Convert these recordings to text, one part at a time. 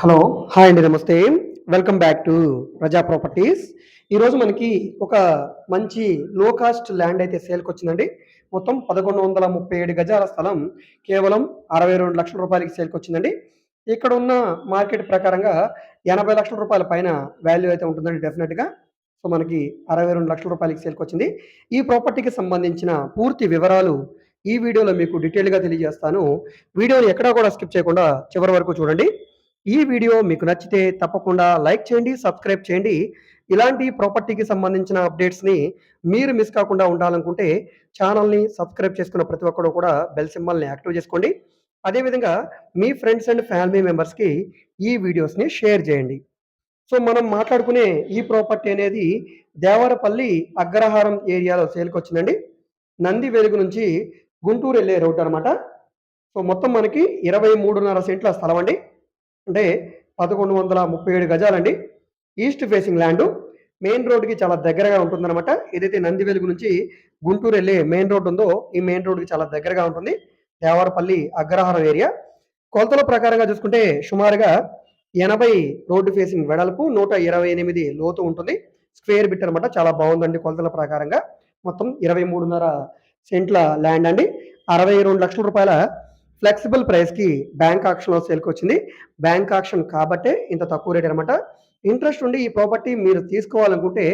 Hello hi అండి నమస్తే. Welcome back to Praja properties ఈరోజు మనకి ఒక మంచి లో కాస్ట్ ల్యాండ్ అయితే సేల్కి వచ్చిందండి. మొత్తం పదకొండు వందల ముప్పై ఏడు గజాల స్థలం కేవలం అరవై రెండు లక్షల రూపాయలకి సేల్కి వచ్చిందండి. ఇక్కడ ఉన్న మార్కెట్ ప్రకారంగా ఎనభై లక్షల రూపాయల పైన వాల్యూ అయితే ఉంటుందండి డెఫినెట్గా సో మనకి అరవై రెండు లక్షల రూపాయలకి సేల్కి వచ్చింది. ఈ ప్రాపర్టీకి సంబంధించిన పూర్తి వివరాలు ఈ వీడియోలో మీకు డీటెయిల్గా తెలియజేస్తాను. వీడియోని ఎక్కడా కూడా స్కిప్ చేయకుండా చివరి వరకు చూడండి. ఈ వీడియో మీకు నచ్చితే తప్పకుండా లైక్ చేయండి సబ్స్క్రైబ్ చేయండి. ఇలాంటి ప్రాపర్టీకి సంబంధించిన అప్డేట్స్ని మీరు మిస్ కాకుండా ఉండాలనుకుంటే ఛానల్ని సబ్స్క్రైబ్ చేసుకున్న ప్రతి ఒక్కరు కూడా బెల్ సింబల్ని యాక్టివ్ చేసుకోండి. అదేవిధంగా మీ ఫ్రెండ్స్ అండ్ ఫ్యామిలీ మెంబర్స్కి ఈ వీడియోస్ని షేర్ చేయండి. సో మనం మాట్లాడుకునే ఈ ప్రాపర్టీ అనేది దేవరపల్లి అగ్రహారం ఏరియాలో సేల్కి వచ్చిందండి. నంది వెలుగు నుంచి గుంటూరు వెళ్ళే రోడ్డు అనమాట సో మొత్తం మనకి ఇరవై మూడున్నర సెంట్ల స్థలం అండి. అంటే పదకొండు వందల ముప్పై ఏడు గజాలండి. East facing land. మెయిన్ రోడ్కి చాలా దగ్గరగా ఉంటుందన్నమాట. ఏదైతే నంది వెలుగు నుంచి గుంటూరు వెళ్ళే మెయిన్ రోడ్ ఉందో ఈ మెయిన్ రోడ్కి చాలా దగ్గరగా ఉంటుంది. దేవరపల్లి అగ్రహారం ఏరియా. కొలతల ప్రకారంగా చూసుకుంటే సుమారుగా ఎనభై రోడ్డు ఫేసింగ్ వెడల్పు నూట ఇరవై ఎనిమిది లోతు ఉంటుంది. స్క్వేర్ బిట్ అనమాట చాలా బాగుందండి కొలతల ప్రకారంగా. మొత్తం ఇరవై మూడున్నర సెంట్ల ల్యాండ్ అండి. అరవై రెండు లక్షల రూపాయల ఫ్లెక్సిబుల్ ప్రైస్కి బ్యాంక్ ఆక్షన్లో సేల్కి వచ్చింది. బ్యాంక్ ఆక్షన్ కాబట్టే ఇంత తక్కువ రేట్ అనమాట ఇంట్రెస్ట్ ఉండి ఈ ప్రాపర్టీ మీరు తీసుకోవాలనుకుంటే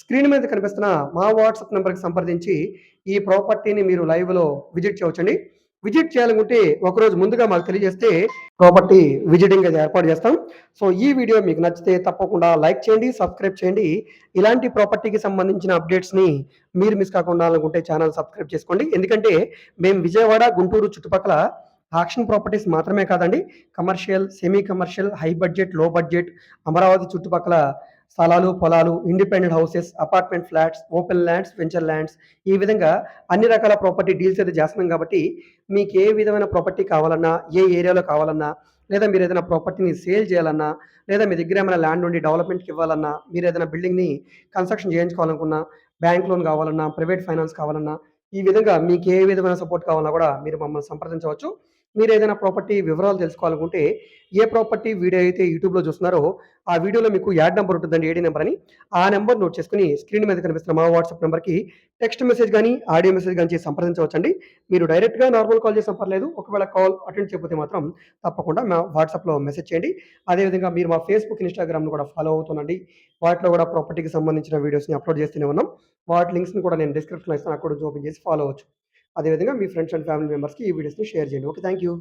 స్క్రీన్ మీద కనిపిస్తున్న మా వాట్సాప్ నెంబర్కి సంప్రదించి ఈ ప్రాపర్టీని మీరు లైవ్లో విజిట్ చేయవచ్చండి. విజిట్ చేయాలనుకుంటే ఒకరోజు ముందుగా మాకు తెలియజేస్తే ప్రాపర్టీ విజిటింగ్ అది ఏర్పాటు చేస్తాం. సో ఈ వీడియో మీకు నచ్చితే తప్పకుండా లైక్ చేయండి సబ్స్క్రైబ్ చేయండి. ఇలాంటి ప్రాపర్టీకి సంబంధించిన అప్డేట్స్ని మీరు మిస్ కాకుండా అనుకుంటే ఛానల్ సబ్స్క్రైబ్ చేసుకోండి. ఎందుకంటే మేము విజయవాడ గుంటూరు చుట్టుపక్కల ఆక్షన్ ప్రాపర్టీస్ మాత్రమే కాదండి కమర్షియల్ సెమీ కమర్షియల్ హై బడ్జెట్లో బడ్జెట్ అమరావతి చుట్టుపక్కల స్థలాలు పొలాలు independent houses apartment flats open lands venture lands ఈ విధంగా అన్ని రకాల ప్రాపర్టీ డీల్స్ అయితే చేస్తున్నాం కాబట్టి మీకు ఏ విధమైన ప్రాపర్టీ కావాలన్నా ఏ ఏరియాలో కావాలన్నా లేదా మీరు ఏదైనా ప్రాపర్టీని సేల్ చేయాలన్నా లేదా మీ దగ్గర ఏమైనా ల్యాండ్ ఉండి డెవలప్మెంట్కి ఇవ్వాలన్నా మీరు ఏదైనా బిల్డింగ్ని కన్స్ట్రక్షన్ చేయించుకోవాలనుకున్నా బ్యాంక్ లోన్ కావాలన్నా ప్రైవేట్ ఫైనాన్స్ కావాలన్నా ఈ విధంగా మీకు ఏ విధమైన సపోర్ట్ కావాలన్నా కూడా మీరు మమ్మల్ని సంప్రదించవచ్చు. మీరు ఏదైనా ప్రాపర్టీ వివరాలు తెలుసుకోవాలనుకుంటే ఏ ప్రాపర్టీ వీడియో అయితే యూట్యూబ్లో చూస్తున్నారో ఆ వీడియోలో మీకు యాడ్ నెంబర్ ఉంటుందండి ఏడీ నెంబర్ అని. ఆ నెంబర్ నోట్ చేసుకుని స్క్రీన్ మీద కనిపిస్తున్న మా వాట్సాప్ నెంబర్కి టెక్స్ట్ మెసేజ్ కానీ ఆడియో మెసేజ్ కానీ చేసి సంప్రదించవచ్చండి. మీరు డైరెక్ట్గా నార్మల్ కాల్ చేసి పర్లేదు ఒకవేళ కాల్ అటెండ్ చేయకపోతే మాత్రం తప్పకుండా మా వాట్సాప్లో మెసేజ్ చేయండి. అదేవిధంగా మీరు మా ఫేస్బుక్ ఇన్స్టాగ్రామ్ను కూడా ఫాలో అవుతుండండి వాటిలో కూడా ప్రాపర్టీకి సంబంధించిన వీడియోస్ని అప్లోడ్ చేస్తూనే ఉన్నాం. వాటి లింక్స్ని కూడా నేను డిస్క్రిప్షన్లో ఇస్తాను అక్కడ ఓపెన్ చేసి ఫాలో అవ్వచ్చు అదేవిధంగా మీ ఫ్రెండ్స్ అండ్ ఫ్యామిలీ మెంబర్స్కి ఈ వీడియోస్ని షేర్ చేయండి. Okay thank you